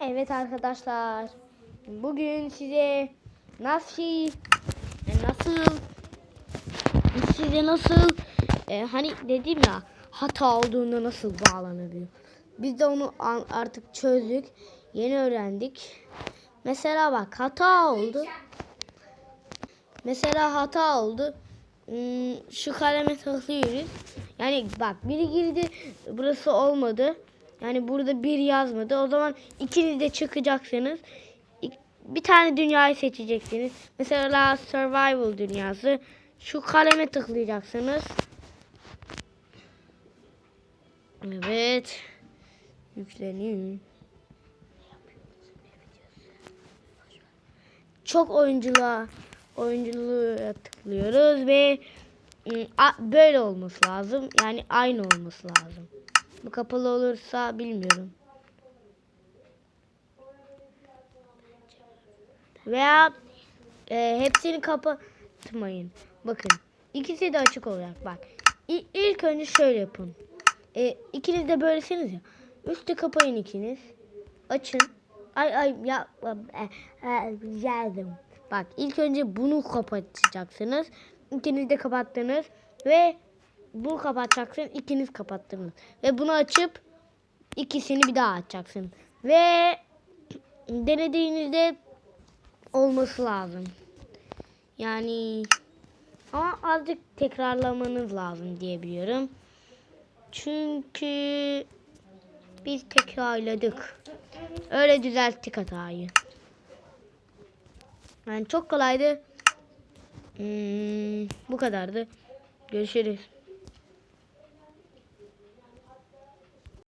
Evet arkadaşlar. Bugün size nasıl nasıl size nasıl e, hani dedim ya hata olduğunda nasıl bağlanabiliyor. Biz de onu artık çözdük. Yeni öğrendik. Mesela bak hata oldu. Mesela hata oldu. Hmm, Şu kaleme tıklıyoruz. Yani bak biri girdi burası olmadı. Yani burada bir yazmadı. O zaman ikiniz de çıkacaksınız. Bir tane dünyayı seçeceksiniz. Mesela survival dünyası. Şu kaleme tıklayacaksınız. Evet. Yükleniyor. Çok oyunculuğa oyunculuğa tıklıyoruz ve böyle olması lazım. Yani aynı olması lazım. Bu kapalı olursa bilmiyorum. Veya e, hepsini kapatmayın. Bakın ikisi de açık olacak. Bak İ- ilk önce şöyle yapın. E, ikiniz de böylesiniz ya. Üstü kapayın ikiniz. Açın. Ay ay ya e, e, geldim. Bak ilk önce bunu kapatacaksınız. İkiniz de kapattınız ve bunu kapatacaksın. ikiniz kapattınız. Ve bunu açıp ikisini bir daha açacaksın. Ve denediğinizde olması lazım. Yani ama azıcık tekrarlamanız lazım diye biliyorum. Çünkü biz tekrarladık. Öyle düzelttik hatayı. Yani çok kolaydı. Hmm, bu kadardı. Görüşürüz.